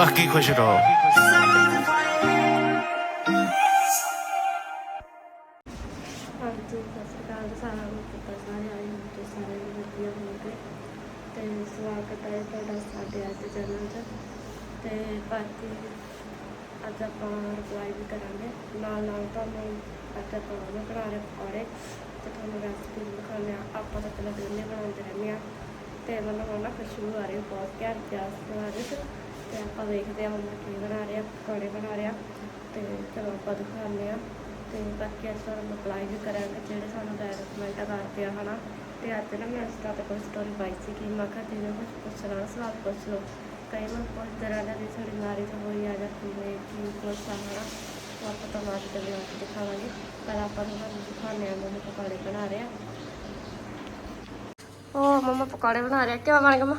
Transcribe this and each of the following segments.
ਬਾਕੀ ਖੁਸ਼ ਰਹੋ ਸਤਿ ਸ਼੍ਰੀ ਅਕਾਲ ਸਵਾਗਤ ਹੈ ਤੁਹਾਡਾ ਸਾਡੇ ਅੱਜ ਚੈਨਲ 'ਚ ਤੇ ਬਾਕੀ ਅੱਜ ਆਪਾਂ ਰਿਪਲਾਈ ਵੀ ਕਰਾਂਗੇ ਨਾਲ ਨਾਲ ਤੁਹਾਨੂੰ ਅੱਜ ਆਪਾਂ ਉਹ ਬਣਾ ਰਹੇ ਪਕੌੜੇ ਤੇ ਤੁਹਾਨੂੰ ਰੈਸਪੀ ਵੀ ਦਿਖਾਉਂਦੇ ਆ ਆਪਾਂ ਤਾਂ ਚਲੋ ਡੇਲੀ ਬਣਾਉਂਦੇ ਰਹਿੰਦੇ ਆ ਤੇ ਮੈਨੂੰ ਹੁਣ ਨਾ ਖੁਸ਼ਬੂ ਆ ਰਹੀ ਬਹੁਤ ਘੈਂਟ ਪਿਆਸ ਆ ਰਹੀ ਸੀ ਤੇ ਆਪਾਂ ਵੇਖਦੇ ਆ ਮੰਮਾ ਕੀ ਬਣਾ ਰਿਹਾ, ਪਕੌੜੇ ਬਣਾ ਰਿਹਾ ਤੇ ਚਲੋ ਆਪਾਂ ਦਿਖਾਉਂਦੇ ਆ ਤੇ ਬਾਕੀ ਅੱਜ ਤੁਹਾਨੂੰ ਅਪਲਾਈ ਵੀ ਕਰਾਂਗੇ ਜਿਹੜੇ ਸਾਨੂੰ ਬੈਡ ਕਮੈਂਟ ਕਰਦੇ ਆ, ਹਨਾ? ਤੇ ਅੱਜ ਨਾ ਮੈਂ ਇੰਸਟਾ ਤੇ ਕੋਈ ਸਟੋਰੀ ਪਾਈ ਸੀ ਕਿ ਮੈਂ ਕਿਹਾ ਜਿਹਨੇ ਕੁਝ ਪੁੱਛਣਾ ਸਵਾਲ ਪੁੱਛ ਲਓ। ਕਈ ਵਾਰ ਪੁੱਛਦੇ ਰਹਿੰਦੇ ਵੀ ਸਾਡੀ ਨਾਰੀ ਤੋਂ ਹੋਈ ਆ ਜਾਂਦੀ ਹੈ ਕੀ ਕੁਛ ਹਨਾ? ਉਹ ਆਪਾਂ ਤਾਂ ਬਾਅਦ ਦੇ ਵਿੱਚ ਦਿਖਾਵਾਂਗੇ। ਪਰ ਆਪਾਂ ਨੂੰ ਤੁਹਾਨੂੰ ਦਿਖਾਉਂਦੇ ਆ ਮੰਮਾ ਪਕੌੜੇ ਬਣਾ ਰਿਹਾ ਉਹ ਮੰਮਾ, ਪਕੌੜੇ ਬਣਾ ਰਿਹਾ ਆ। ਬਣ ਗਏ ਮੰਮਾ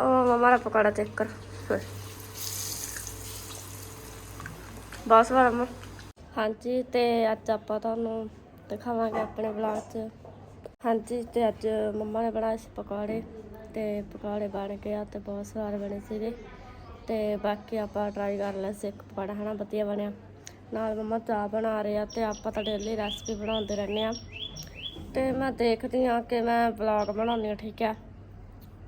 ਉਹ ਮਮਾ ਦਾ ਪਕੌੜਾ ਚੈੱਕ ਕਰ। ਫਿਰ ਬਸ ਵਾਲਾ ਹਾਂਜੀ, ਤੇ ਅੱਜ ਆਪਾਂ ਤੁਹਾਨੂੰ ਦਿਖਾਵਾਂਗੇ ਆਪਣੇ ਵਲੌਗ 'ਚ। ਹਾਂਜੀ, ਤੇ ਅੱਜ ਮੰਮਾ ਨੇ ਬਣਾਏ ਸੀ ਪਕੌੜੇ, ਤੇ ਪਕੌੜੇ ਬਣ ਗਏ ਆ ਤੇ ਬਹੁਤ ਸਵਾਦ ਬਣੇ ਸੀਗੇ। ਤੇ ਬਾਕੀ ਆਪਾਂ ਟਰਾਈ ਕਰ ਲਿਆ ਸੀ ਇੱਕ ਪਕੌੜਾ, ਹਨਾ, ਵਧੀਆ ਬਣਿਆ। ਨਾਲ ਮੰਮਾ ਚਾਹ ਬਣਾ ਰਹੇ ਆ ਤੇ ਆਪਾਂ ਤਾਂ ਡੇਲੀ ਰੈਸਪੀ ਬਣਾਉਂਦੇ ਰਹਿੰਦੇ ਆ। ਤੇ ਮੈਂ ਦੇਖਦੀ ਆ ਕਿ ਮੈਂ ਵਲੌਗ ਬਣਾਉਂਦੀ ਆ ਠੀਕ ਆ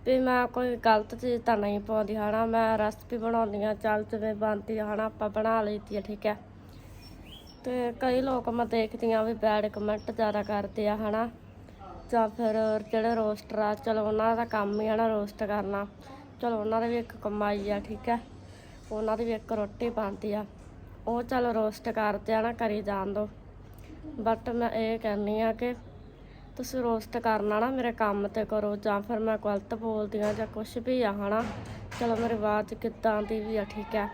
ਵੀ ਮੈਂ ਕੋਈ ਗਲਤ ਚੀਜ਼ ਤਾਂ ਨਹੀਂ ਪਾਉਂਦੀ, ਹਨਾ? ਮੈਂ ਰੈਸਪੀ ਬਣਾਉਂਦੀ ਆ ਚੱਲ ਜਿਵੇਂ ਬਣਦੀ ਆ, ਹਨਾ? ਆਪਾਂ ਬਣਾ ਲਈਦੀ ਆ, ਠੀਕ ਹੈ? ਤੇ ਕਈ ਲੋਕ ਮੈਂ ਦੇਖਦੀ ਆ ਵੀ ਬੈਡ ਕਮੈਂਟ ਜ਼ਿਆਦਾ ਕਰਦੇ ਆ, ਹਨਾ? ਜਾਂ ਫਿਰ ਜਿਹੜੇ ਰੋਸਟਰ ਆ, ਚਲੋ ਉਹਨਾਂ ਦਾ ਕੰਮ ਹੀ ਆ ਨਾ ਰੋਸਟ ਕਰਨਾ। ਚਲੋ ਉਹਨਾਂ ਦੀ ਵੀ ਇੱਕ ਕਮਾਈ ਆ, ਠੀਕ ਹੈ? ਉਹਨਾਂ ਦੀ ਵੀ ਇੱਕ ਰੋਟੀ ਬਣਦੀ ਆ। ਉਹ ਚਲੋ ਰੋਸਟ ਕਰਦੇ ਆ ਨਾ, ਕਰੀ ਜਾਣ ਦੋ। ਬਟ ਮੈਂ ਇਹ ਕਹਿੰਨੀ ਆ ਕਿ ਤੁਸੀਂ ਰੋਸਟ ਕਰਨਾ ਨਾ ਮੇਰੇ ਕੰਮ ਤੇ ਕਰੋ, ਜਾਂ ਫਿਰ ਮੈਂ ਗਲਤ ਬੋਲਦੀ ਆ ਜਾਂ ਕੁਝ ਵੀ ਆ, ਹਨਾ? ਚਲੋ ਮੇਰੀ ਆਵਾਜ਼ ਕਿੱਦਾਂ ਦੀ ਵੀ ਆ, ਠੀਕ ਹੈ?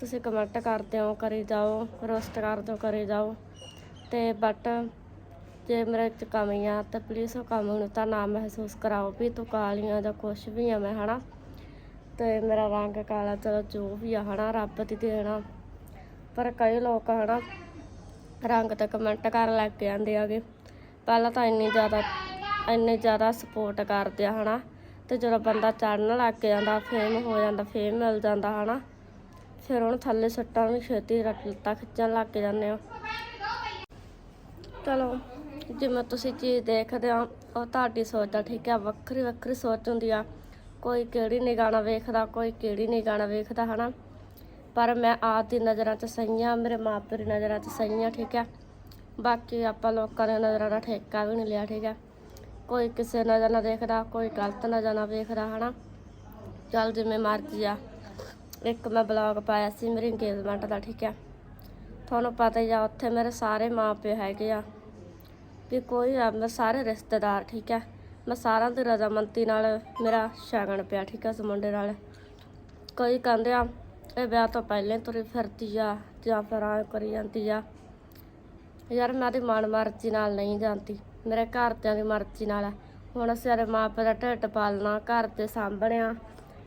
ਤੁਸੀਂ ਕਮੈਂਟ ਕਰਦੇ ਹੋ, ਕਰੀ ਜਾਓ, ਰੋਸਟ ਕਰ ਦਿਓ, ਕਰੀ ਜਾਓ। ਤੇ ਬਟ ਜੇ ਮੇਰੇ ਚ ਕਮੀਆਂ, ਤਾਂ ਪਲੀਜ਼ ਉਹ ਕਮੀ ਨੂੰ ਤਾਂ ਨਾ ਮਹਿਸੂਸ ਕਰਾਓ ਵੀ ਤੂੰ ਕਾਲੀਆਂ ਜਾਂ ਕੁਝ ਵੀ ਆ ਮੈਂ, ਹਨਾ? ਤੇ ਮੇਰਾ ਰੰਗ ਕਾਲਾ, ਚਲੋ ਜੋ ਵੀ ਆ, ਹਨਾ? ਰੱਬ ਦੀ ਦੇਣਾ ਪਰ ਕਈ ਲੋਕ, ਹਨਾ, ਰੰਗ ਤੇ ਕਮੈਂਟ ਕਰਨ ਲੱਗ ਜਾਂਦੇ ਆਗੇ। ਪਹਿਲਾਂ ਤਾਂ ਇੰਨੀ ਜ਼ਿਆਦਾ, ਇੰਨੇ ਜ਼ਿਆਦਾ ਸਪੋਰਟ ਕਰਦੇ ਆ, ਹਨਾ। ਤੇ ਜਦੋਂ ਬੰਦਾ ਚੜਨ ਲੱਗ ਜਾਂਦਾ ਫੇਮ ਹੋ ਜਾਂਦਾ ਫੇਮ ਮਿਲ ਜਾਂਦਾ, ਹਨਾ। ਫਿਰ ਉਹਨੂੰ ਥੱਲੇ ਸੱਟਾਂ ਵੀ ਛੇਤੀ ਰੱਖ ਲੱਤਾਂ ਖਿੱਚਣ ਲੱਗ ਜਾਂਦੇ ਆ। ਚਲੋ, ਜਿਵੇਂ ਤੁਸੀਂ ਚੀਜ਼ ਦੇਖਦੇ ਹੋ, ਉਹ ਤੁਹਾਡੀ ਸੋਚ ਆ, ਠੀਕ ਹੈ ਵੱਖਰੀ ਵੱਖਰੀ ਸੋਚ ਹੁੰਦੀ ਆ। ਕੋਈ ਕਿਹੜੀ ਨਿਗਾਹ ਨਾਲ ਵੇਖਦਾ, ਕੋਈ ਕਿਹੜੀ ਨਿਗਾਹ ਨਾਲ ਵੇਖਦਾ, ਹਨਾ। ਪਰ ਮੈਂ ਆਪ ਦੀ ਨਜ਼ਰਾਂ 'ਚ ਸਹੀ ਆ, ਮੇਰੇ ਮਾਪੇ ਦੀ ਨਜ਼ਰਾਂ 'ਚ ਸਹੀ ਆ, ਠੀਕ ਹੈ ਬਾਕੀ ਆਪਾਂ ਲੋਕਾਂ ਦੇ ਨਜ਼ਰਾਂ ਦਾ ਠੇਕਾ ਵੀ ਨਹੀਂ ਲਿਆ, ਠੀਕ ਹੈ ਕੋਈ ਕਿਸੇ ਨਜ਼ਰ ਨਾਲ ਦੇਖਦਾ, ਕੋਈ ਗਲਤ ਨਜ਼ਰ ਨਾਲ ਵੇਖਦਾ, ਹਨਾ। ਚੱਲ ਜਿਵੇਂ ਮਰਜ਼ੀ ਆ। ਇੱਕ ਮੈਂ ਬਲੌਗ ਪਾਇਆ ਸੀ ਮੇਰੀ ਇੰਗੇਜਮੈਂਟ ਦਾ, ਠੀਕ ਹੈ ਤੁਹਾਨੂੰ ਪਤਾ ਹੀ ਆ, ਉੱਥੇ ਮੇਰੇ ਸਾਰੇ ਮਾਪੇ ਹੈਗੇ ਆ। ਵੀ ਕੋਈ ਆ, ਮੈਂ ਸਾਰੇ ਰਿਸ਼ਤੇਦਾਰ, ਠੀਕ ਹੈ ਮੈਂ ਸਾਰਿਆਂ ਦੀ ਰਜ਼ਾਮੰਦੀ ਨਾਲ ਮੇਰਾ ਸ਼ਗਨ ਪਿਆ, ਠੀਕ ਹੈ ਉਸ ਮੁੰਡੇ ਨਾਲ। ਕੋਈ ਕਹਿੰਦੇ ਆ, ਇਹ ਵਿਆਹ ਤੋਂ ਪਹਿਲੇ ਤੁਰੀ ਫਿਰਦੀ ਆ, ਜਾਂ ਫਿਰ ਆ ਕਰੀ ਜਾਂਦੀ ਆ। ਯਾਰ ਮੈਂ ਦੀ ਮਨ ਮਰਜ਼ੀ ਨਾਲ ਨਹੀਂ ਜਾਂਦੀ। ਮੇਰੇ ਘਰਦਿਆਂ ਦੀ ਮਰਜ਼ੀ ਨਾਲ ਹੈ ਹੁਣ ਅਸੀਂ ਸਾਰੇ ਮਾਪੇ ਦਾ ਢਿੱਡ ਪਾਲਣਾ, ਘਰ ਤੇ ਸਾਂਭਣਿਆ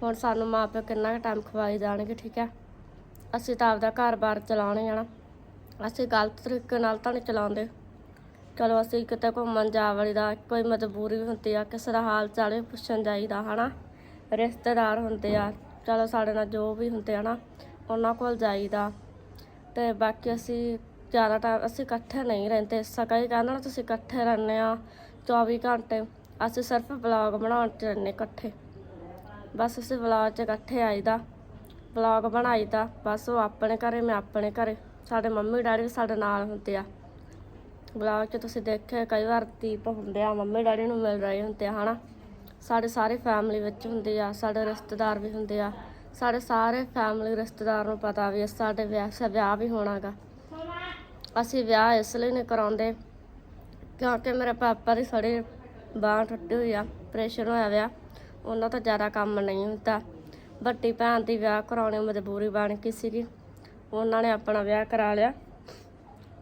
ਹੁਣ ਸਾਨੂੰ ਮਾਪੇ ਕਿੰਨਾ ਕੁ ਟਾਈਮ ਖਵਾਈ ਜਾਣਗੇ, ਠੀਕ ਹੈ ਅਸੀਂ ਤਾਂ ਆਪਦਾ ਘਰ-ਬਾਰ ਚਲਾਉਣੇ ਆ ਨਾ। ਅਸੀਂ ਗਲਤ ਤਰੀਕੇ ਨਾਲ ਤਾਂ ਨਹੀਂ ਚਲਾਉਂਦੇ। ਚਲੋ ਅਸੀਂ ਕਿਤੇ ਘੁੰਮਣ ਜਾ ਦਾ ਕੋਈ ਮਜਬੂਰੀ ਹੁੰਦੀ ਆ, ਕਿਸੇ ਦਾ ਹਾਲ ਚਾਲ ਵੀ ਪੁੱਛਣ ਜਾਈਦਾ, ਹਨਾ? ਰਿਸ਼ਤੇਦਾਰ ਹੁੰਦੇ ਆ, ਚਲੋ ਸਾਡੇ ਨਾਲ ਜੋ ਵੀ ਹੁੰਦੇ ਆ ਨਾ, ਉਹਨਾਂ ਕੋਲ ਜਾਈਦਾ। ਤੇ ਬਾਕੀ ਅਸੀਂ ਜ਼ਿਆਦਾ ਟਾਈਮ ਅਸੀਂ ਇਕੱਠੇ ਨਹੀਂ ਰਹਿੰਦੇ। ਸਕਾ ਕਹਿੰਦਾ ਨਾ ਤੁਸੀਂ ਇਕੱਠੇ ਰਹਿੰਦੇ ਆ 24 ਘੰਟੇ। ਅਸੀਂ ਸਿਰਫ ਵਲੌਗ ਬਣਾਉਣ 'ਚ ਰਹਿੰਦੇ ਇਕੱਠੇ। ਬਸ ਅਸੀਂ ਵਲੌਗ 'ਚ ਇਕੱਠੇ ਆਈਦਾ। ਵਲੌਗ ਬਣਾਈਦਾ ਬਸ ਉਹ ਆਪਣੇ ਘਰੇ, ਮੈਂ ਆਪਣੇ ਘਰੇ। ਸਾਡੇ ਮੰਮੀ ਡੈਡੀ ਵੀ ਸਾਡੇ ਨਾਲ ਹੁੰਦੇ ਆ। ਵਲੌਗ 'ਚ ਤੁਸੀਂ ਦੇਖਿਆ ਕਈ ਵਾਰ ਦੀਪ ਹੁੰਦੇ ਆ, ਮੰਮੀ ਡੈਡੀ ਨੂੰ ਮਿਲ ਰਹੇ ਹੁੰਦੇ ਆ, ਹਨਾ। ਸਾਡੇ ਸਾਰੇ ਫੈਮਿਲੀ ਵਿੱਚ ਹੁੰਦੇ ਆ, ਸਾਡੇ ਰਿਸ਼ਤੇਦਾਰ ਵੀ ਹੁੰਦੇ ਆ। ਸਾਡੇ ਸਾਰੇ ਫੈਮਿਲੀ ਰਿਸ਼ਤੇਦਾਰ ਨੂੰ ਪਤਾ ਵੀ ਸਾਡੇ ਵਿਆਹ ਵਿਆਹ ਵੀ ਹੋਣਾਗਾ। ਅਸੀਂ ਵਿਆਹ ਇਸ ਲਈ ਨਹੀਂ ਕਰਾਉਂਦੇ, ਕਿਉਂਕਿ ਮੇਰੇ ਪਾਪਾ ਦੀ ਥੋੜੀ ਬਾਂਹ ਟੁੱਟੀ ਹੋਈ ਆ ਆਪਰੇਸ਼ਨ ਹੋਇਆ ਵਿਆ, ਉਹਨਾਂ ਤੋਂ ਜ਼ਿਆਦਾ ਕੰਮ ਨਹੀਂ ਹੁੰਦਾ ਵੱਡੀ ਭੈਣ ਦੀ ਵਿਆਹ ਕਰਾਉਣੀ ਮਜਬੂਰੀ ਬਣ ਗਈ ਸੀਗੀ, ਉਹਨਾਂ ਨੇ ਆਪਣਾ ਵਿਆਹ ਕਰਾ ਲਿਆ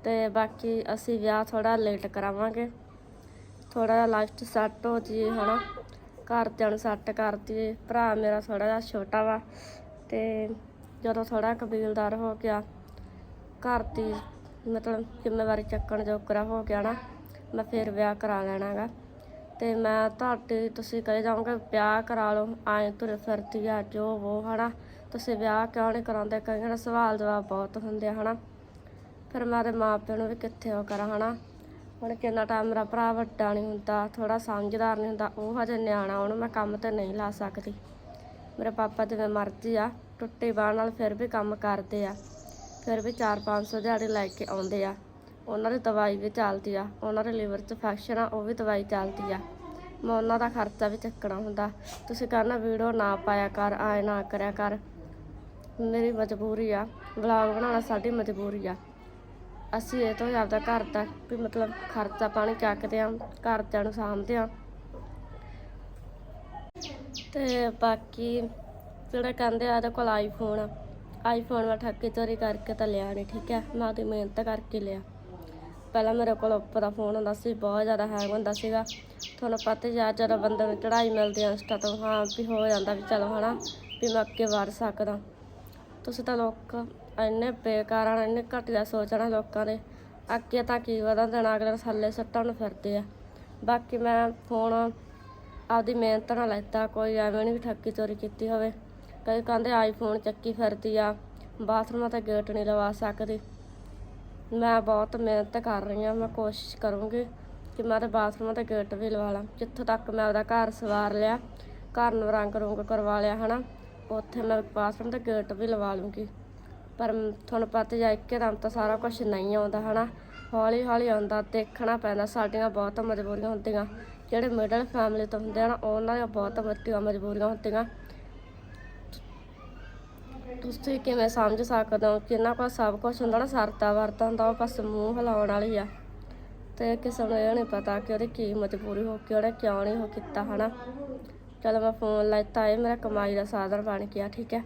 ਤੇ ਬਾਕੀ ਅਸੀਂ ਵਿਆਹ ਥੋੜਾ ਲੇਟ ਕਰਾਵਾਂਗੇ। ਥੋੜਾ ਜਿਹਾ ਲਾਈਫ 'ਚ ਸੈੱਟ ਹੋ ਜੀ ਹਨਾ। ਘਰਦਿਆਂ ਨੂੰ ਸੈੱਟ ਕਰ ਦਈਏ, ਭਰਾ ਮੇਰਾ ਥੋੜਾ ਜਿਹਾ ਛੋਟਾ ਵਾ ਤੇ ਜਦੋਂ ਥੋੜਾ ਕਬੀਲਦਾਰ ਹੋ ਗਿਆ, ਘਰ ਦੀ ਮਤਲਬ ਜ਼ਿੰਮੇਵਾਰੀ ਚੱਕਣ ਜੋਗਰਾ ਹੋ ਗਿਆ ਨਾ, ਮੈਂ ਫਿਰ ਵਿਆਹ ਕਰਾ ਲੈਣਾਗਾ। ਤੇ ਮੈਂ ਤੁਹਾਡੇ, ਤੁਸੀਂ ਕਹੇ ਜਾਓਗੇ ਵਿਆਹ ਕਰਾ ਲਓ, ਆਏ ਤੁਰੇ ਫਿਰਦੀ ਆ, ਜੋ ਉਹ ਹਨਾ। ਤੁਸੀਂ ਵਿਆਹ ਕਿਉਂ ਨਹੀਂ ਕਰਾਉਂਦੇ? ਕਈਆਂ ਦਾ ਸਵਾਲ ਜਵਾਬ ਬਹੁਤ ਹੁੰਦੇ ਆ, ਹਨਾ। ਫਿਰ ਮੈਂ ਦੇ ਮਾਪਿਆਂ ਨੂੰ ਵੀ ਕਿੱਥੇ ਉਹ ਕਰਾਂ, ਹਨਾ। ਹੁਣ ਕਿੰਨਾ ਟਾਈਮ ਮੇਰਾ ਭਰਾ ਵੱਡਾ ਨਹੀਂ ਹੁੰਦਾ ਥੋੜਾ ਸਮਝਦਾਰ ਨਹੀਂ ਹੁੰਦਾ, ਉਹ ਹਜੇ ਨਿਆਣਾ, ਉਹਨੂੰ ਮੈਂ ਕੰਮ ਤੇ ਨਹੀਂ ਲਾ ਸਕਦੀ। ਮੇਰੇ ਪਾਪਾ ਜਿਵੇਂ ਮਰਜ਼ੀ ਆ, ਟੁੱਟੀ ਬਾਂਹ ਨਾਲ ਫਿਰ ਵੀ ਕੰਮ ਕਰਦੇ ਆ। ਫਿਰ ਵੀ 4-500 ਦਿਹਾੜੀ ਲੈ ਕੇ ਆਉਂਦੇ ਆ। ਉਹਨਾਂ ਦੀ ਦਵਾਈ ਵੀ ਚੱਲਦੀ ਆ। ਉਹਨਾਂ ਦੇ ਲੀਵਰ 'ਚ ਇਨਫੈਕਸ਼ਨ ਆ, ਉਹ ਵੀ ਦਵਾਈ ਚੱਲਦੀ ਆ। ਮੈਂ ਉਹਨਾਂ ਦਾ ਖਰਚਾ ਵੀ ਚੱਕਣਾ ਹੁੰਦਾ। ਤੁਸੀਂ ਕਹਿੰਦਾ ਵੀਡੀਓ ਨਾ ਪਾਇਆ ਕਰ ਆਏ ਨਾ ਕਰਿਆ ਕਰ। ਮੇਰੀ ਮਜਬੂਰੀ ਆ। ਵਲੌਗ ਬਣਾਉਣਾ ਸਾਡੀ ਮਜਬੂਰੀ ਆ। ਅਸੀਂ ਇਹ ਤੋਂ ਆਪਦਾ ਘਰ ਦਾ ਵੀ ਮਤਲਬ ਖਰਚਾ ਪਾਣੀ ਚੱਕਦੇ ਆ, ਘਰਦਿਆਂ ਨੂੰ ਸਾਂਭਦੇ ਆ। ਤੇ ਬਾਕੀ ਜਿਹੜੇ ਕਹਿੰਦੇ ਆ ਇਹਦੇ ਕੋਲ ਆਈਫੋਨ ਆ। ਆਈਫੋਨ ਮੈਂ ਠੱਗੀ ਚੋਰੀ ਕਰਕੇ ਤਾਂ ਲਿਆ ਨਹੀਂ ਠੀਕ ਹੈ? ਮੈਂ ਉਹਦੀ ਮਿਹਨਤ ਕਰਕੇ ਲਿਆ। ਪਹਿਲਾਂ ਮੇਰੇ ਕੋਲ ਉੱਪਰ ਦਾ ਫੋਨ ਹੁੰਦਾ ਸੀ, ਬਹੁਤ ਜ਼ਿਆਦਾ ਹੈਂਗ ਹੁੰਦਾ ਸੀਗਾ। ਤੁਹਾਨੂੰ ਪਤਾ ਹੀ ਆ, ਜਦੋਂ ਬੰਦੇ ਨੂੰ ਚੜਾਈ ਮਿਲਦੀ ਆ ਇੰਸਟਾ ਤੋਂ, ਹਾਂ ਵੀ ਹੋ ਜਾਂਦਾ ਵੀ ਚਲੋ ਹਨਾ, ਵੀ ਮੈਂ ਅੱਗੇ ਵਧ ਸਕਦਾ। ਤੁਸੀਂ ਤਾਂ ਲੋਕ ਇੰਨੇ ਬੇਕਾਰ ਆ, ਇੰਨੇ ਘਟੀਆ ਸੋਚਣਾ ਲੋਕਾਂ ਦੇ। ਅੱਗੇ ਤਾਂ ਕੀ ਵਧਣ ਦੇਣਾ, ਅਗਲੇ ਨੂੰ ਥੱਲੇ ਸੱਟਾਂ ਨੂੰ ਫਿਰਦੇ ਆ। ਬਾਕੀ ਮੈਂ ਫੋਨ ਆਪਦੀ ਮਿਹਨਤ ਨਾਲ ਲੈਤਾ, ਕੋਈ ਐਵੇਂ ਨਹੀਂ ਵੀ ਠੱਗੀ ਚੋਰੀ ਕੀਤੀ ਹੋਵੇ। ਕਈ ਕਹਿੰਦੇ ਆਈਫੋਨ ਚੱਕੀ ਫਿਰਦੀ ਆ। ਬਾਥਰੂਮਾਂ ਤੇ ਗੇਟ ਨਹੀਂ ਲਵਾ ਸਕਦੀ। ਮੈਂ ਬਹੁਤ ਮਿਹਨਤ ਕਰ ਰਹੀ ਹਾਂ ਮੈਂ ਕੋਸ਼ਿਸ਼ ਕਰੂੰਗੀ ਕਿ ਮੈਂ ਤੇ ਬਾਥਰੂਮਾਂ ਤੇ ਗੇਟ ਵੀ ਲਵਾ ਲਾਂ। ਜਿੱਥੋਂ ਤੱਕ ਮੈਂ ਆਪਦਾ ਘਰ ਸਵਾਰ ਲਿਆ, ਘਰ ਨੂੰ ਰੰਗ ਰੁੰਗ ਕਰਵਾ ਲਿਆ, ਹਨਾ, ਉੱਥੇ ਮੈਂ ਬਾਥਰੂਮ ਤੇ ਗੇਟ ਵੀ ਲਵਾ ਲੂੰਗੀ। ਪਰ ਤੁਹਾਨੂੰ ਪਤਾ ਹੀ ਆ ਇੱਕਦਮ ਤਾਂ ਸਾਰਾ ਕੁਝ ਨਹੀਂ ਆਉਂਦਾ, ਹਨਾ। ਹੌਲੀ ਹੌਲੀ ਆਉਂਦਾ, ਦੇਖਣਾ ਪੈਂਦਾ, ਸਾਡੀਆਂ ਬਹੁਤ ਮਜਬੂਰੀਆਂ ਹੁੰਦੀਆਂ। ਜਿਹੜੇ ਮਿਡਲ ਫੈਮਿਲੀ ਤੋਂ ਹੁੰਦੇ ਹਨ ਉਹਨਾਂ ਦੀਆਂ ਬਹੁਤ ਵੱਡੀਆਂ ਮਜਬੂਰੀਆਂ ਹੁੰਦੀਆਂ। ਤੁਸੀਂ ਕਿਵੇਂ ਸਮਝ ਸਕਦੇ ਹੋ ਕਿ ਇਹਨਾਂ ਕੋਲ ਸਭ ਕੁਝ ਹੁੰਦਾ ਨਾ ਸਰਦਾ ਵਰਤਾ ਹੁੰਦਾ, ਉਹ ਬਸ ਮੂੰਹ ਹਿਲਾਉਣ ਵਾਲੀ ਆ। ਤੇ ਕਿਸੇ ਨੂੰ ਇਹ ਨਹੀਂ ਪਤਾ ਕਿ ਉਹਦੀ ਕੀ ਮਜਬੂਰੀ ਹੋ, ਕੇ ਉਹਨੇ ਕਿਉਂ ਨਹੀਂ ਉਹ ਕੀਤਾ, ਹਨਾ? ਚਲ ਮੈਂ ਫੋਨ ਲੈਤਾ ਇਹ ਮੇਰਾ ਕਮਾਈ ਦਾ ਸਾਧਨ ਬਣ ਗਿਆ, ਠੀਕ ਹੈ?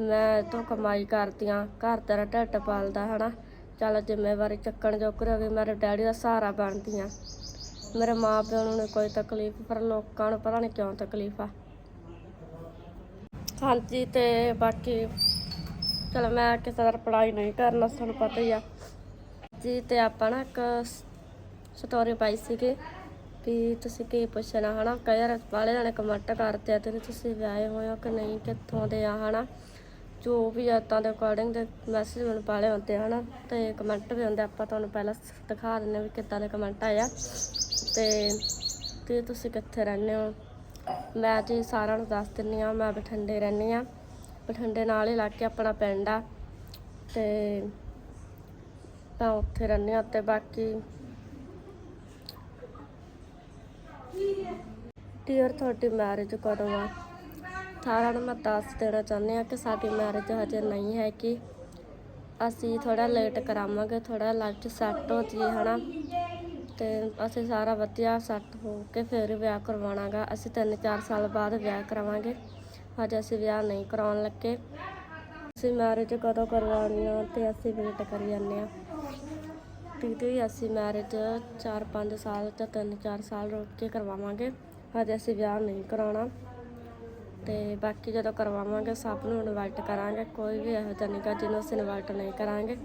ਮੈਂ ਤੋਂ ਕਮਾਈ ਕਰਦੀ ਹਾਂ, ਘਰ ਤੇਰਾ ਢਿੱਡ ਪਾਲਦਾ, ਹਨਾ? ਚਲ ਜ਼ਿੰਮੇਵਾਰੀ ਚੱਕਣ ਜੋਕਰ ਹੋ ਗਈ, ਮੇਰੇ ਡੈਡੀ ਦਾ ਸਹਾਰਾ ਬਣਦੀ ਆ। ਮੇਰੇ ਮਾਂ ਪਿਓ ਨੂੰ ਨੀ ਕੋਈ ਤਕਲੀਫ, ਪਰ ਲੋਕਾਂ ਨੂੰ ਪਤਾ ਨਹੀਂ ਕਿਉਂ ਤਕਲੀਫ ਆ। ਹਾਂਜੀ ਤੇ ਬਾਕੀ ਚਲੋ ਮੈਂ ਕਿਸੇ ਦਾ ਪੜਾਈ ਨਹੀਂ ਕਰਨਾ, ਤੁਹਾਨੂੰ ਪਤਾ ਹੀ ਆ। ਜੀ ਤੇ ਆਪਾਂ ਨਾ ਇੱਕ ਸਟੋਰੀ ਪਾਈ ਸੀਗੀ ਵੀ ਤੁਸੀਂ ਕੀ ਪੁੱਛਣਾ, ਹਨਾ? ਕਈ ਵਾਰ ਵਾਲੇ ਜਾਣੇ ਕਮੈਂਟ ਕਰਦੇ ਆ, ਤੇ ਤੁਸੀਂ ਵਿਆਹੇ ਹੋਏ ਹੋ ਕਿ ਨਹੀਂ, ਕਿੱਥੋਂ ਦੇ ਆ, ਹਨਾ? ਜੋ ਵੀ ਆ ਦੇ ਅਕੋਰਡਿੰਗ ਦੇ ਮੈਸੇਜ ਮੈਨੂੰ ਪਾਲੇ ਹੁੰਦੇ ਆ ਹਨਾ? ਤੇ ਕਮੈਂਟ ਵੀ ਹੁੰਦੇ, ਆਪਾਂ ਤੁਹਾਨੂੰ ਪਹਿਲਾਂ ਦਿਖਾ ਦਿੰਦੇ ਵੀ ਕਿੱਦਾਂ ਦੇ ਕਮੈਂਟ ਆਏ ਆ। ਤੇ ਤੇ ਤੁਸੀਂ ਕਿੱਥੇ ਰਹਿੰਦੇ ਹੋ? ਮੈਂ ਜੀ ਸਾਰਿਆਂ ਨੂੰ ਦੱਸ ਦਿੰਨੀ ਆ, ਮੈਂ ਬਠਿੰਡੇ ਰਹਿੰਦੀ ਆ। ਬਠਿੰਡੇ ਨਾਲ ਹੀ ਲੱਗ ਕੇ ਆਪਣਾ ਪਿੰਡ ਆ ਤੇ ਤਾਂ ਉੱਥੇ ਰਹਿੰਦੀ ਆ ਤੇ ਬਾਕੀ ਡੀਅਰ ਤੁਹਾਡੀ ਮੈਰਿਜ ਕਦੋਂ ਆ? ਸਾਰਿਆਂ ਨੂੰ ਮੈਂ ਦੱਸ ਦੇਣਾ ਚਾਹੁੰਦੀ ਆ ਕਿ ਸਾਡੀ ਮੈਰਿਜ ਹਜੇ ਨਹੀਂ ਹੈ ਕਿ ਅਸੀਂ ਥੋੜਾ ਲੇਟ ਕਰਾਵਾਂਗੇ ਥੋੜਾ ਲਾਈਫ ਸੈੱਟ ਹੋ ਜਾਈਏ, ਹਨਾ? ਤੇ ਅਸੀਂ ਸਾਰਾ ਵਧੀਆ ਸੈੱਟ ਹੋ ਕੇ ਫਿਰ ਵਿਆਹ ਕਰਵਾਉਣਾਗਾ। ਅਸੀਂ 3-4 ਸਾਲ ਬਾਅਦ ਵਿਆਹ ਕਰਾਵਾਂਗੇ। ਹਜੇ ਅਸੀਂ ਵਿਆਹ ਨਹੀਂ ਕਰਾਉਣ ਲੱਗੇ। ਅਸੀਂ ਮੈਰਿਜ ਕਦੋਂ ਕਰਵਾਉਣੀ ਆ ਤੇ ਅਸੀਂ ਵੇਟ ਕਰੀ ਜਾਂਦੇ ਆ। ਦੀਦੀ, ਅਸੀਂ ਮੈਰਿਜ 4-5 ਸਾਲ ਜਾਂ 3-4 ਸਾਲ ਰੁਕ ਕੇ ਕਰਵਾਵਾਂਗੇ। ਹਜੇ ਅਸੀਂ ਵਿਆਹ ਨਹੀਂ ਕਰਾਉਣਾ। ਤੇ ਬਾਕੀ ਜਦੋਂ ਕਰਵਾਵਾਂਗੇ, ਸਭ ਨੂੰ ਇਨਵਾਈਟ ਕਰਾਂਗੇ। ਕੋਈ ਵੀ ਇਹੋ ਜਿਹਾ ਨਹੀਂਗਾ ਜਿਹਨੂੰ ਅਸੀਂ ਇਨਵਾਈਟ ਨਹੀਂ ਕਰਾਂਗੇ।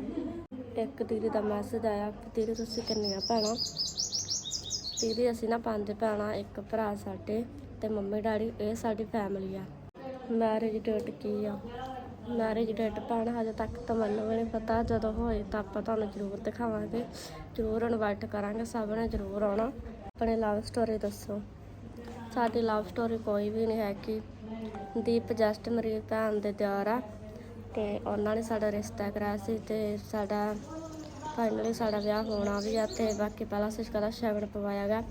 ਇੱਕ ਦੀਦੀ ਦਾ ਮੈਸੇਜ ਆਇਆ ਕਿ ਦੀਦੀ ਤੁਸੀਂ ਕਿੰਨੀਆਂ ਭੈਣਾਂ? ਦੀਦੀ ਅਸੀਂ ਨਾ ਪੰਜ ਭੈਣਾਂ, ਇੱਕ ਭਰਾ ਸਾਡੇ ਤੇ ਮੰਮੀ ਡੈਡੀ, ਇਹ ਸਾਡੀ ਫੈਮਿਲੀ ਆ। ਮੈਰਿਜ ਡੇਟ ਕੀ ਆ? ਮੈਰਿਜ ਡੇਟ ਭੈਣ, ਹਜੇ ਤੱਕ ਤਾਂ ਮੈਨੂੰ ਵੀ ਨਹੀਂ ਪਤਾ। ਜਦੋਂ ਹੋਏ ਤਾਂ ਆਪਾਂ ਤੁਹਾਨੂੰ ਜ਼ਰੂਰ ਦਿਖਾਵਾਂਗੇ। ਜ਼ਰੂਰ ਇਨਵਾਈਟ ਕਰਾਂਗੇ, ਸਭ ਨੇ ਜ਼ਰੂਰ ਆਉਣਾ। ਆਪਣੇ ਲਵ ਸਟੋਰੀ ਦੱਸੋ। ਸਾਡੀ ਲਵ ਸਟੋਰੀ ਕੋਈ ਵੀ ਨਹੀਂ ਹੈ ਕਿ ਦੀਪ ਜਸਟ ਮੇਰੀ ਭੈਣ ਦੇ ਦਿਆਰ ਆ। ਤੇ ਉਹਨਾਂ ਨੇ ਸਾਡਾ ਰਿਸ਼ਤਾ ਕਰਾਇਆ ਸੀ ਤੇ ਸਾਡਾ ਫਾਈਨਲੀ ਸਾਡਾ ਵਿਆਹ ਹੋਣਾ ਵੀ ਆ ਤੇ ਬਾਕੀ ਪਹਿਲਾਂ ਅਸੀਂ ਕਦਾ ਸ਼ਗਨ ਪਵਾਇਆ ਗਿਆ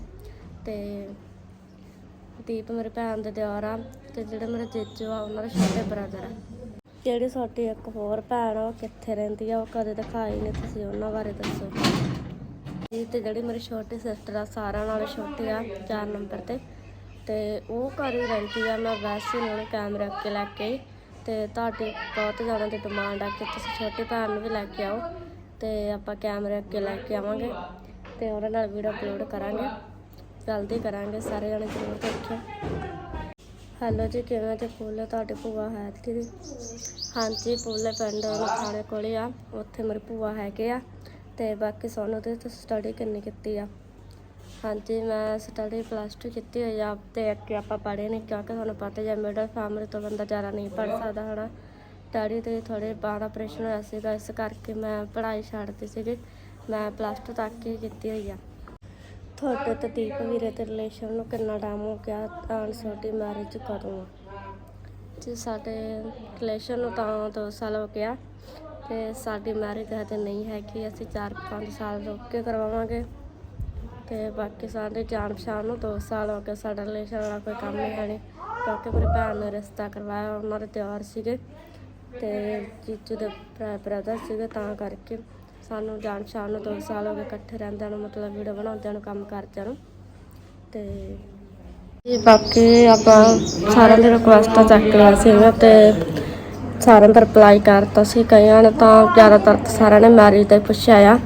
ਤੇ ਦੀਪ ਮੇਰੇ ਭੈਣ ਦੇ ਦਿਓਰ ਆ ਤੇ ਜਿਹੜੇ ਮੇਰੇ ਜੇਜੂ ਆ, ਉਹਨਾਂ ਦੇ ਛੋਟੇ ਬ੍ਰਦਰ ਆ। ਜਿਹੜੀ ਸਾਡੀ ਇੱਕ ਹੋਰ ਭੈਣ ਆ, ਉਹ ਕਿੱਥੇ ਰਹਿੰਦੀ ਆ, ਉਹ ਕਦੇ ਦਿਖਾਈ ਨਹੀਂ, ਤੁਸੀਂ ਉਹਨਾਂ ਬਾਰੇ ਦੱਸੋ। ਜੀ ਤੇ ਜਿਹੜੀ ਮੇਰੀ ਛੋਟੀ ਸਿਸਟਰ ਆ, ਸਾਰਿਆਂ ਨਾਲੋਂ ਛੋਟੀ ਆ 4 ਨੰਬਰ ਤੇ। ਤੇ ਉਹ ਘਰ ਹੀ ਰਹਿੰਦੀ ਆ, ਮੈਂ ਵੈਸੇ ਹੀ ਉਹਨੂੰ ਕੈਮਰੇ ਅੱਗੇ ਲੈ ਕੇ ਤੇ ਤੁਹਾਡੀ ਬਹੁਤ ਜ਼ਿਆਦਾ ਦੀ ਡਿਮਾਂਡ ਆ ਕਿ ਤੁਸੀਂ ਛੋਟੀ ਭੈਣ ਨੂੰ ਵੀ ਲੈ ਕੇ ਆਓ ਤੇ ਆਪਾਂ ਕੈਮਰੇ ਅੱਗੇ ਲੈ ਕੇ ਆਵਾਂਗੇ ਤੇ ਉਹਨਾਂ ਨਾਲ ਵੀਡੀਓ ਅਪਲੋਡ ਕਰਾਂਗੇ। ਜਲਦੀ ਕਰਾਂਗੇ, ਸਾਰੇ ਜਣੇ ਜ਼ਰੂਰ ਦੇਖਿਓ। ਹੈਲੋ ਜੀ, ਕਿਵੇਂ ਤੇ ਫੁੱਲ ਤੁਹਾਡੇ ਭੂਆ ਹੈ ਦੀਦੀ ਹਾਂਜੀ, ਫੁੱਲ ਪਿੰਡ ਥਾਣੇ ਕੋਲੇ ਆ। ਉੱਥੇ ਮੇਰੇ ਭੂਆ ਹੈਗੇ ਆ। ਤੇ ਬਾਕੀ ਸੋਨੂੰ ਤੇ ਤੁਸੀਂ ਸਟੱਡੀ ਕਿੰਨੀ ਕੀਤੀ ਆ? ਹਾਂਜੀ ਮੈਂ ਸਟੱਡੀ ਪਲੱਸ 2 ਕੀਤੀ ਹੋਈ ਆ ਤੇ ਅੱਗੇ ਆਪਾਂ ਪੜ੍ਹੇ ਨਹੀਂ ਕਿਉਂਕਿ ਤੁਹਾਨੂੰ ਪਤਾ ਹੀ ਹੈ ਮਿਡਲ ਫੈਮਿਲੀ ਤੋਂ ਬੰਦਾ ਜ਼ਿਆਦਾ ਨਹੀਂ ਪੜ੍ਹ ਸਕਦਾ ਹਨਾ। ਡੈਡੀ ਦੇ ਥੋੜੇ ਬਾਹਰ ਆਪਰੇਸ਼ਨ ਹੋਇਆ ਸੀਗਾ ਇਸ ਕਰਕੇ ਮੈਂ ਪੜ੍ਹਾਈ ਛੱਡਤੀ ਸੀਗੀ। ਮੈਂ ਪਲੱਸ 2 ਤੱਕ ਹੀ ਕੀਤੀ ਹੋਈ ਆ। ਤੁਹਾਡੇ ਤੇ ਦੀਪ ਵੀਰੇ ਤੇ ਰਿਲੇਸ਼ਨ ਨੂੰ ਕਿੰਨਾ ਟਾਈਮ ਹੋ ਗਿਆ ਆਨ ਤੁਹਾਡੀ ਮੈਰਿਜ ਕਦੋਂ ਆ? ਜੀ ਸਾਡੇ ਰਿਲੇਸ਼ਨ ਨੂੰ ਤਾਂ 2 ਸਾਲ ਹੋ ਗਿਆ ਤੇ ਸਾਡੀ ਮੈਰਿਜ ਹਜੇ ਨਹੀਂ ਹੈਗੀ ਅਸੀਂ 4-5 ਸਾਲ ਰੁਕ ਕੇ ਕਰਵਾਵਾਂਗੇ। ਤੇ ਬਾਕੀ ਸਾਡੇ ਜਾਣ ਪਛਾਣ ਨੂੰ 2 ਸਾਲ ਹੋ ਗਏ ਸਾਡਾ ਰਿਲੇਸ਼ਨ ਵਾਲਾ ਕੋਈ ਕੰਮ ਨਹੀਂ ਹੈ ਨਹੀਂ। ਕਿਉਂਕਿ ਮੇਰੀ ਭੈਣ ਨੇ ਰਿਸ਼ਤਾ ਕਰਵਾਇਆ, ਉਹਨਾਂ ਦੇ ਤਿਉਹਾਰ ਸੀਗੇ ਤੇ ਜੀਜੂ ਦੇ ਭਰਾ ਬ੍ਰਦਰ ਸੀਗੇ ਤਾਂ ਕਰਕੇ ਸਾਨੂੰ ਜਾਣ ਪਛਾਣ ਨੂੰ 2 ਸਾਲ ਹੋ ਗਏ ਇਕੱਠੇ ਰਹਿੰਦਿਆਂ ਨੂੰ, ਮਤਲਬ ਵੀਡੀਓ ਬਣਾਉਂਦਿਆਂ ਨੂੰ, ਕੰਮ ਕਰਦਿਆਂ ਨੂੰ ਤੇ ਜੀ ਬਾਕੀ ਆਪਾਂ ਸਾਰਿਆਂ ਦੀ ਰਿਕੁਐਸਟਾਂ ਚੱਕ ਲਿਆ ਸੀਗਾ ਤੇ ਸਾਰਿਆਂ ਦਾ ਰਿਪਲਾਈ ਕਰਤਾ ਸੀ, ਕਈਆਂ ਨੇ ਤਾਂ ਜ਼ਿਆਦਾਤਰ ਸਾਰਿਆਂ ਨੇ ਮੈਰਿਜ 'ਤੇ ਪੁੱਛਿਆ ਆ।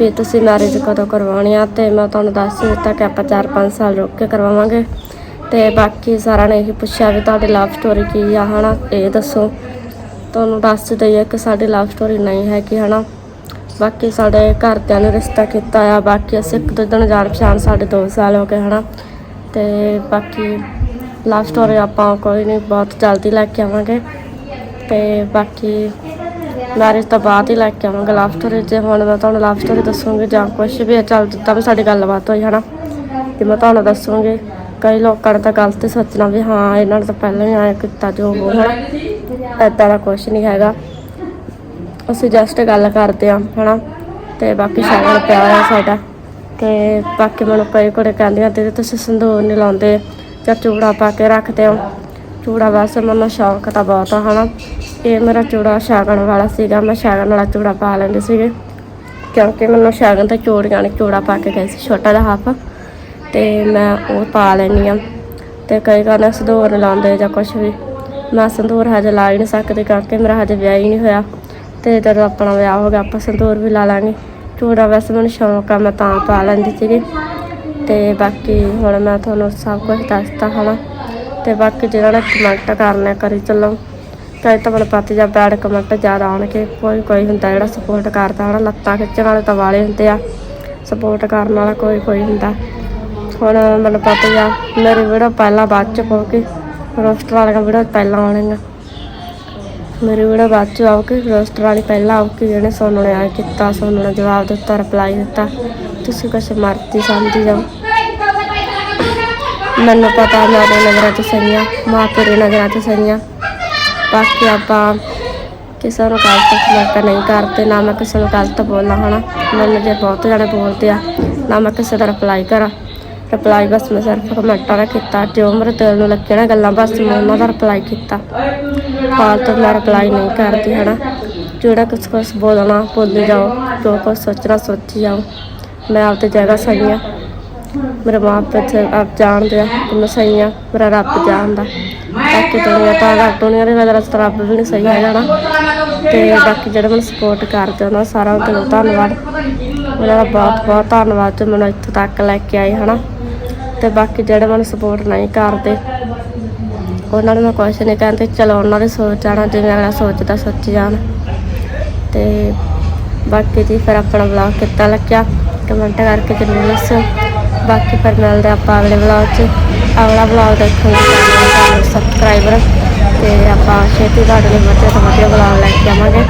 ਵੀ ਤੁਸੀਂ ਮੈਰਿਜ ਕਦੋਂ ਕਰਵਾਉਣੀ ਆ ਤੇ ਮੈਂ ਤੁਹਾਨੂੰ ਦੱਸ ਹੀ ਦਿੱਤਾ ਕਿ ਆਪਾਂ 4-5 ਸਾਲ ਰੁਕ ਕੇ ਕਰਵਾਵਾਂਗੇ। ਤੇ ਬਾਕੀ ਸਾਰਿਆਂ ਨੇ ਇਹੀ ਪੁੱਛਿਆ ਵੀ ਤੁਹਾਡੀ ਲਵ ਸਟੋਰੀ ਕੀ ਆ, ਹਨਾ? ਇਹ ਦੱਸੋ। ਤੁਹਾਨੂੰ ਦੱਸ ਦਈਏ ਕਿ ਸਾਡੀ ਲਵ ਸਟੋਰੀ ਨਹੀਂ ਹੈ ਕਿ ਹਨਾ? ਬਾਕੀ ਸਾਡੇ ਘਰਦਿਆਂ ਨੇ ਰਿਸ਼ਤਾ ਕੀਤਾ ਆ, ਬਾਕੀ ਅਸੀਂ ਇੱਕ ਦੂਜੇ ਨਾਲ ਜਾਣ ਪਛਾਣ ਸਾਡੇ 2 ਸਾਲ ਹੋ ਗਏ, ਹਨਾ? ਤੇ ਬਾਕੀ ਲਵ ਸਟੋਰੀ ਆਪਾਂ ਕੋਈ ਨਹੀਂ, ਬਹੁਤ ਜਲਦੀ ਲੈ ਕੇ ਆਵਾਂਗੇ। ਤੇ ਬਾਕੀ ਮੈਰਿਜ ਤੋਂ ਬਾਅਦ ਹੀ ਲੈ ਕੇ ਆਵਾਂਗੇ ਲਵ ਸਟੋਰੀ ਜੇ ਹੁਣ ਮੈਂ ਤੁਹਾਨੂੰ ਲਵ ਸਟੋਰੀ ਦੱਸੂਗੀ ਜਾਂ ਕੁਝ ਵੀ ਆ, ਚੱਲ ਜਿੱਦਾਂ ਵੀ ਸਾਡੀ ਗੱਲਬਾਤ ਹੋਈ ਹਨਾ? ਤੇ ਮੈਂ ਤੁਹਾਨੂੰ ਦੱਸੂਗੀ ਕਈ ਲੋਕਾਂ ਨੇ ਤਾਂ ਗਲਤ ਸੋਚਣਾ ਵੀ ਹਾਂ ਇਹਨਾਂ ਨੇ ਤਾਂ ਪਹਿਲਾਂ ਹੀ ਆਇਆ ਕੀਤਾ ਜੋ ਉਹ ਹਨਾ? ਏਦਾਂ ਦਾ ਕੁਝ ਨਹੀਂ ਹੈਗਾ। ਅਸੀਂ ਜਸਟ ਗੱਲ ਕਰਦੇ ਆ ਹਨਾ? ਤੇ ਬਾਕੀ ਸ਼ਗਨ ਪਿਆ ਆ ਸਾਡਾ। ਤੇ ਬਾਕੀ ਮੈਨੂੰ ਕਈ ਕੁੜੇ ਕਹਿੰਦੀਆਂ ਤੇ ਤੁਸੀਂ ਸੰਦੂਰ ਨਹੀਂ ਲਾਉਂਦੇ ਜਾਂ ਚੂੜਾ ਪਾ ਕੇ ਰੱਖਦੇ ਹੋ। ਚੂੜਾ ਵੈਸੇ ਮੈਨੂੰ ਸ਼ੌਂਕ ਤਾਂ ਬਹੁਤ ਆ, ਹਨਾ। ਇਹ ਮੇਰਾ ਚੂੜਾ ਸ਼ਗਨ ਵਾਲਾ ਸੀਗਾ, ਮੈਂ ਸ਼ਗਨ ਵਾਲਾ ਚੂੜਾ ਪਾ ਲੈਂਦੀ ਸੀਗੀ। ਕਿਉਂਕਿ ਮੈਨੂੰ ਸ਼ਗਨ ਤੇ ਚੂੜੀਆਂ ਨੇ ਚੂੜਾ ਪਾ ਕੇ ਗਏ ਸੀ, ਛੋਟਾ ਜਿਹਾ ਹਾਫ। ਤੇ ਮੈਂ ਉਹ ਪਾ ਲੈਂਦੀ ਆ। ਤੇ ਕਈ ਕਹਿੰਦੇ ਸੰਧੂਰ ਨਹੀਂ ਲਾਉਂਦੇ ਜਾਂ ਕੁਝ ਵੀ। ਮੈਂ ਸੰਧੂਰ ਹਜੇ ਲਾ ਹੀ ਨਹੀਂ ਸਕਦੀ ਕਿਉਂਕਿ ਮੇਰਾ ਹਜੇ ਵਿਆਹ ਹੀ ਨਹੀਂ ਹੋਇਆ। ਤੇ ਜਦੋਂ ਆਪਣਾ ਵਿਆਹ ਹੋ ਗਿਆ, ਆਪਾਂ ਸੰਧੂਰ ਵੀ ਲਾ ਲਾਂਗੇ। ਚੂੜਾ ਵੈਸੇ ਮੈਨੂੰ ਸ਼ੌਂਕ ਆ, ਮੈਂ ਤਾਂ ਪਾ ਲੈਂਦੀ ਸੀਗੀ। ਤੇ ਬਾਕੀ ਹੁਣ ਮੈਂ ਤੁਹਾਨੂੰ ਸਭ ਕੁਝ ਦੱਸਤਾ ਹਨਾ। ਤੇ ਬਾਕੀ ਜਿਹੜਾ ਨੇ ਕਮੈਂਟ ਕਰਨਾ ਕਰੀ ਚੱਲੋ। ਕਈ ਤਾਂ ਮੈਨੂੰ ਪਤਾ ਜਾਂ ਬੈਡ ਕਮੈਂਟ ਜ਼ਿਆਦਾ ਆਉਣਗੇ। ਕੋਈ ਕੋਈ ਹੁੰਦਾ ਜਿਹੜਾ ਸਪੋਰਟ ਕਰਦਾ ਹਨਾ, ਲੱਤਾਂ ਖਿੱਚਣ ਵਾਲੇ ਤਾਂ ਵਾਲੇ ਹੁੰਦੇ ਆ। ਸਪੋਰਟ ਕਰਨ ਵਾਲਾ ਕੋਈ ਕੋਈ ਹੁੰਦਾ। ਹੁਣ ਮੈਨੂੰ ਪਤਾ ਆ, ਮੇਰੀ ਵੀਡੀਓ ਪਹਿਲਾਂ ਬਾਅਦ ਚ ਪਾਉਗੀ। ਰੋਸਟਰ ਵਾਲੀਆਂ ਵੀਡੀਓ ਪਹਿਲਾਂ ਆਉਣਗੀਆਂ ਮੇਰੀ ਵੀਡੀਓ ਬਾਅਦ ਚ ਆਉਗੀ ਰੋਸਟਰ ਵਾਲੀ ਪਹਿਲਾਂ ਆਉਗੀ ਜਿਹਨੇ ਸੋਨੂੰ ਨੇ ਆ ਕੀਤਾ ਸੋਨੂੰ ਨੇ ਜਵਾਬ ਦਿੱਤਾ ਰਿਪਲਾਈ ਦਿੱਤਾ। ਤੁਸੀਂ ਕੁਛ ਮਰਜ਼ੀ ਸਮਝੀ ਜਾਓ। ਮੈਨੂੰ ਪਤਾ ਮੇਰੇ ਨਜ਼ਰਾਂ 'ਚ ਸਹੀਆਂ ਮਾਂ ਤੇਰੇ ਨਜ਼ਰਾਂ 'ਚ ਸਹੀਆਂ ਬਾਕੀ ਆਪਾਂ ਕਿਸੇ ਨੂੰ ਗਲਤ ਕਮੈਂਟ ਨਹੀਂ ਕਰਦੇ, ਨਾ ਮੈਂ ਕਿਸੇ ਨੂੰ ਗਲਤ ਬੋਲਾਂ, ਹਨਾ? ਮੈਨੂੰ ਜੇ ਬਹੁਤ ਜਣੇ ਬੋਲਦੇ ਆ, ਨਾ ਮੈਂ ਕਿਸੇ ਦਾ ਰਿਪਲਾਈ ਕਰਾਂ। ਰਿਪਲਾਈ ਬਸ ਮੈਂ ਸਿਰਫ ਕਮੈਂਟਾਂ ਦਾ ਕੀਤਾ, ਜੋ ਮੇਰੇ ਦਿਲ ਨੂੰ ਲੱਗੇ ਨਾ ਗੱਲਾਂ, ਬਸ ਮੈਂ ਉਹਨਾਂ ਦਾ ਰਿਪਲਾਈ ਕੀਤਾ। ਫਾਲਤੂ ਮੈਂ ਰਿਪਲਾਈ ਨਹੀਂ ਕਰਦੀ, ਹਨਾ? ਜਿਹੜਾ ਕੁਛ ਕੁਛ ਬੋਲਣਾ ਬੋਲੀ ਜਾਓ, ਜੋ ਕੁਛ ਸੋਚਣਾ, ਸੋਚੀ ਜਾਓ। ਮੈਂ ਆਪਦੀ ਜਗ੍ਹਾ ਸਹੀ ਆ। ਮੇਰੇ ਮਾਂ ਪਿਓ ਆਪ ਜਾਣਦੇ ਆ ਕਿ ਮੈਂ ਸਹੀ ਆ, ਮੇਰਾ ਰੱਬ ਜਾਣਦਾ। ਬਾਕੀ ਦੁਨੀਆ ਤਾਂ ਰੱਬ ਦੁਨੀਆ ਦੇ ਨਜ਼ਰ 'ਚ ਰੱਬ ਵੀ ਨਹੀਂ ਸਹੀ ਹੈਗਾ ਜਾਣਾ ਤੇ ਬਾਕੀ ਜਿਹੜੇ ਮੈਨੂੰ ਸਪੋਰਟ ਕਰਦੇ ਉਹਨਾਂ ਸਾਰਿਆਂ ਦਾ ਧੰਨਵਾਦ। ਉਹਨਾਂ ਦਾ ਬਹੁਤ ਬਹੁਤ ਧੰਨਵਾਦ ਜੋ ਮੈਨੂੰ ਇੱਥੇ ਤੱਕ ਲੈ ਕੇ ਆਏ, ਹਨਾ। ਤੇ ਬਾਕੀ ਜਿਹੜੇ ਮੈਨੂੰ ਸਪੋਰਟ ਨਹੀਂ ਕਰਦੇ, ਉਹਨਾਂ ਨੂੰ ਮੈਂ ਕੁਛ ਨਹੀਂ ਕਹਿੰਦੇ। ਚਲੋ, ਉਹਨਾਂ ਦੀ ਸੋਚ ਜਾਣਾ, ਜਿਵੇਂ ਅਗਲਾ ਸੋਚਦਾ, ਸੋਚੀ ਜਾਣ। ਤੇ ਬਾਕੀ ਜੀ, ਫਿਰ ਆਪਣਾ ਵਲੌਗ ਕਿੱਦਾਂ ਲੱਗਿਆ? ਕਮੈਂਟ ਕਰਕੇ ਜ਼ਰੂਰ ਦੱਸਿਓ। ਬਾਕੀ ਫਿਰ ਮਿਲਦੇ ਆਪਾਂ ਅਗਲੇ ਵਲੌਗ 'ਚ। ਅਗਲਾ ਵਲੌਗ ਦੇਖਣ ਲਈ ਸਬਸਕ੍ਰਾਈਬਰ ਤੇ ਆਪਾਂ ਛੇਤੀ ਤੁਹਾਡੇ ਲਈ ਵਧੀਆ ਤੋਂ ਵਧੀਆ ਵਲੌਗ ਲੈ ਕੇ ਆਵਾਂਗੇ।